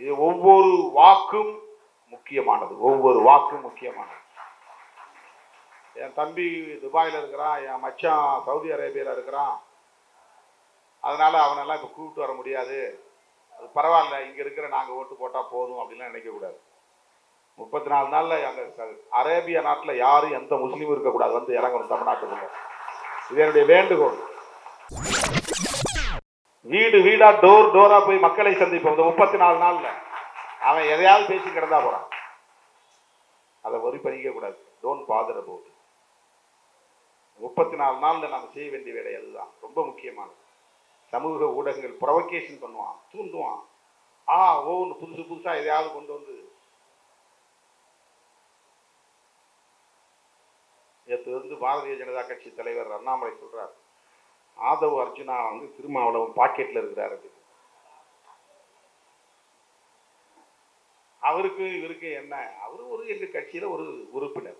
இது ஒவ்வொரு வாக்கும் முக்கியமானது. ஒவ்வொரு வாக்கும் முக்கியமானது. என் தம்பி துபாயில் இருக்கிறான் என் மச்சான் சவுதி அரேபியாவில் இருக்கிறான். அதனால் அவனெல்லாம் இப்போ கூப்பிட்டு வர முடியாது. அது பரவாயில்ல இங்கே இருக்கிற நாங்கள் ஓட்டு போட்டால் போதும் அப்படின்லாம் நினைக்கக்கூடாது முப்பத்தி நாலு நாளில் அங்கே அரேபியா நாட்டில் யாரும் எந்த முஸ்லீமும் இருக்கக்கூடாது. வந்து இறங்கணும் தமிழ்நாட்டுக்குள்ள. இது என்னுடைய வேண்டுகோள். வீடு வீடா டோர் டோரா போய் மக்களை சந்திப்போம். இந்த முப்பத்தி நாலு நாள்ல. அவன் எதையாவது பேசி கிடந்தா போறான். அதை ஒரு பண்ணிக்க கூடாது. டோன்ட் பாதர் அபவுட் முப்பத்தி நாலு நாள்ல நம்ம செய்ய வேண்டிய வேலை அதுதான் ரொம்ப முக்கியமானது. சமூக ஊடகங்கள் ப்ரொவகேஷன் பண்ணுவான் தூண்டுவான். ஆ ஒவ்வொன்று புதுசு புதுசா எதையாவது கொண்டு வந்து நேற்று வந்து பாரதிய ஜனதா கட்சி தலைவர் அண்ணாமலை சொல்றார். ஆதவ் அர்ஜுனா வந்து திருமாவளவன் பாக்கெட்ல இருக்கிறார் அவருக்கு இவருக்கு என்ன? அவர் ஒரு எங்கள் கட்சியில ஒரு உறுப்பினர்.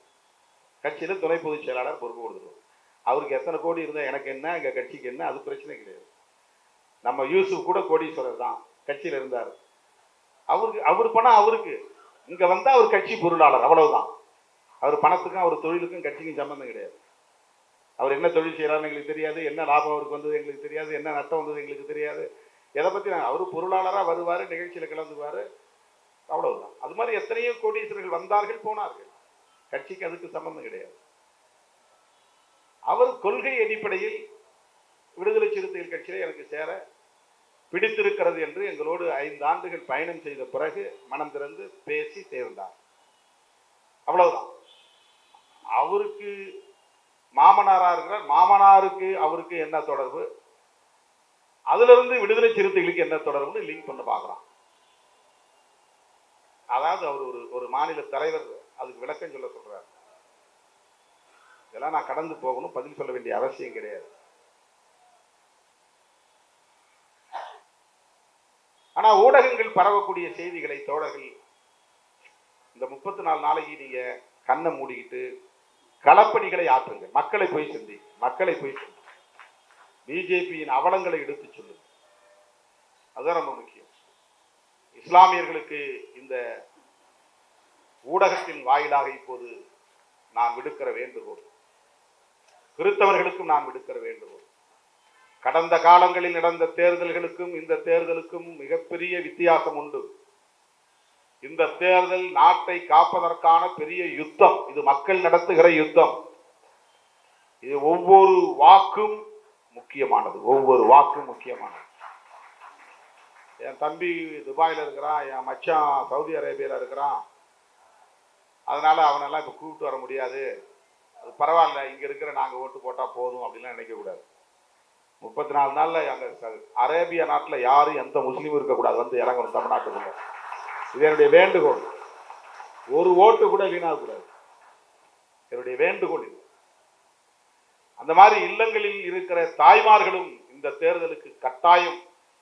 கட்சியில துணை பொதுச் செயலாளர் பொறுப்பு கொடுத்துருவோம் அவருக்கு எத்தனை கோடி இருந்தா எனக்கு என்ன எங்கள் கட்சிக்கு என்ன அது பிரச்சனை கிடையாது. நம்ம யூசுப் கூட கோடீஸ்வரர் தான் கட்சியில இருந்தார். அவருக்கு அவர் பணம் அவருக்கு. இங்க வந்தா அவர் கட்சி பொருளாளர் அவ்வளவுதான். அவர் பணத்துக்கும் அவர் தொழிலுக்கும் கட்சிக்கும் சம்மந்தம் கிடையாது. அவர் என்ன தொழில் செய்யறாருன்னு எங்களுக்கு தெரியாது. என்ன லாபம் அவருக்கு வந்தது எங்களுக்கு தெரியாது. என்ன நஷ்டம் வந்தது எங்களுக்கு தெரியாது. எதை பத்தி நாங்கள் அவர் பொருளாளராக வருவார் நிகழ்ச்சியில் கலந்துவார் அவ்வளவுதான். அது மாதிரி எத்தனையோ கோடீஸ்வரர்கள் வந்தார்கள் போனார்கள். கட்சிக்கு அதுக்கு சம்பந்தம் கிடையாது. அவர் கொள்கை அடிப்படையில் விடுதலை சிறுத்தைகள் கட்சியில் எனக்கு சேர பிடித்திருக்கிறது என்று எங்களோடு ஐந்து ஆண்டுகள் பயணம் செய்த பிறகு மனம் திறந்து பேசி சேர்ந்தார். அவ்வளவுதான். அவருக்கு மாமனாராக இருக்கிறார். மாமனாருக்கு அவருக்கு என்ன தொடர்பு? அதிலிருந்து விடுதலை சிறுத்தைகளுக்கு என்ன தொடர்புன்னு லிங்க் பண்ண பார்க்கலாம். அதாவது அவர் ஒரு ஒரு மாநில தலைவர் அதுக்கு விளக்கம் சொல்ல சொல்கிறார் இதெல்லாம் நான் கடந்து போகணும் பதில் சொல்ல வேண்டிய அவசியம் கிடையாது. ஆனால் ஊடகங்கள் பரவக்கூடிய செய்திகளை தோழர்கள் இந்த முப்பத்தி நாலு நாளைக்கு நீங்கள் கண்ணை மூடிக்கிட்டு களப்பணிகளை ஆற்றுங்கள். மக்களை போய் சிந்தி. மக்களை போய் சிந்தி. பிஜேபியின் அவலங்களை எடுத்து சொல்லுங்க அதுதான் ரொம்ப முக்கியம். இஸ்லாமியர்களுக்கு இந்த ஊடகத்தின் வாயிலாக இப்போது நாம் விடுக்கிற வேண்டுகோள். கிறிஸ்தவர்களுக்கும் நாம் விடுக்கிற வேண்டுகோள். கடந்த காலங்களில் நடந்த தேர்தல்களுக்கும் இந்த தேர்தலுக்கும் மிகப்பெரிய வித்தியாசம் உண்டு. இந்த தேர்தல் நாட்டை காப்பதற்கான பெரிய யுத்தம். இது மக்கள் நடத்துகிற யுத்தம். இது ஒவ்வொரு வாக்கும் முக்கியமானது. ஒவ்வொரு வாக்கும் முக்கியமானது. என் தம்பி துபாயில் இருக்கிறான் என் மச்சான் சவுதி அரேபியாவில் இருக்கிறான். அதனால அவனெல்லாம் இப்போ கூப்பிட்டு வர முடியாது. அது பரவாயில்ல இங்கே இருக்கிற நாங்கள் ஓட்டு போட்டால் போதும் அப்படின்லாம் நினைக்கக்கூடாது முப்பத்தி நாலு நாளில் அங்கே அரேபியா நாட்டில் யாரும் எந்த முஸ்லீமும் இருக்கக்கூடாது. வந்து இறங்கணும் தமிழ்நாட்டுக்குள்ள. இது என்னுடைய வேண்டுகோள். ஒரு ஓட்டு கூட வீணாகக்கூடாது என்னுடைய வேண்டுகோள் இது. அந்த மாதிரி இல்லங்களில் இருக்கிற தாய்மார்களும் இந்த தேர்தலுக்கு கட்டாயம்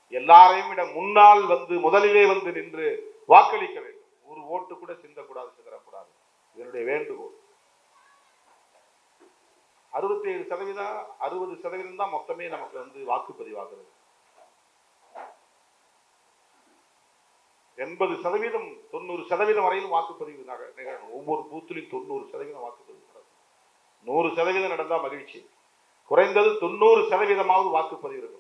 எல்லாரையும் விட முன்னால் வந்து முதலிலே வந்து நின்று வாக்களிக்க வேண்டும். ஒரு ஓட்டு கூட சிந்தக்கூடாது சிதறக்கூடாது. இதனுடைய வேண்டுகோள். அறுபத்தி ஏழு சதவீதம் அறுபது சதவீதம் தான் மொத்தமே நமக்கு வந்து வாக்குப்பதிவாகிறது. எண்பது சதவீதம் தொண்ணூறு சதவீதம் வரையிலும் வாக்குப்பதிவு நிகழும் ஒவ்வொரு பூத்திலையும் தொண்ணூறு சதவீதம் வாக்குப்பதிவு நடக்கும். நூறு சதவீதம் நடந்தா மகிழ்ச்சி. குறைந்தது தொண்ணூறு சதவீதமாவது வாக்குப்பதிவு இருக்கணும்.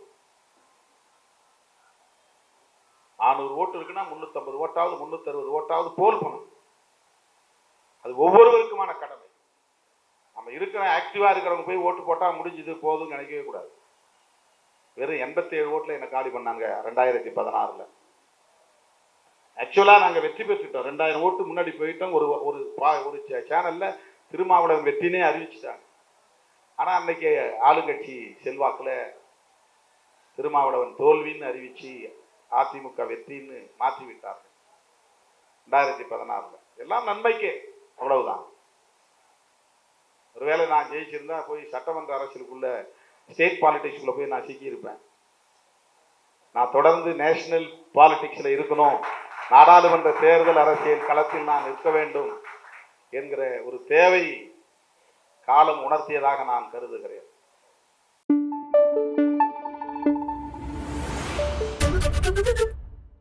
நானூறு ஓட்டு இருக்குன்னா முன்னூத்தம்பது ஓட்டாவது முன்னூத்தி அறுபது ஓட்டாவது போல் பண்ணணும் அது ஒவ்வொருவருக்குமான கடமை. நம்ம இருக்கிற ஆக்டிவா இருக்கிறவங்க போய் ஓட்டு போட்டா முடிஞ்சது போதும்னு நினைக்கவே கூடாது. வெறும் எண்பத்தி ஏழு ஓட்டுல என்ன காலி பண்ணாங்க ரெண்டாயிரத்தி பதினாறுல. ஆக்சுவலா நாங்க வெற்றி பெற்றுட்டோம். ரெண்டாயிரம் ஓட்டு முன்னாடி போயிட்டோம். ஒரு ஒரு பா- ஒரு சேனல்ல திருமாவளவன் வெற்றினே அறிவிச்சிட்டாங்க. ஆனா அன்னைக்கு ஆளுங்கட்சி செல்வாக்குல திருமாவளவன் தோல்வின்னு அறிவிச்சு அதிமுக வெற்றின்னு மாற்றி விட்டார்கள் ரெண்டாயிரத்தி பதினாறுல. எல்லாம் நன்மைக்கே. அவ்வளவுதான். ஒருவேளை நான் ஜெயிச்சிருந்தா போய் சட்டமன்ற அரசியலுக்குள்ள ஸ்டேட் பாலிடிக்ஸ்குள்ள போய் நான் சிக்கியிருப்பேன். நான் தொடர்ந்து நேஷனல் பாலிடிக்ஸில் இருக்கணும். நாடாளுமன்ற தேர்தல் அரசியல் களத்தில் நான் நிற்க வேண்டும் என்கிற ஒரு தேவை காலம் உணர்த்தியதாக நான் கருதுகிறேன் Thank you.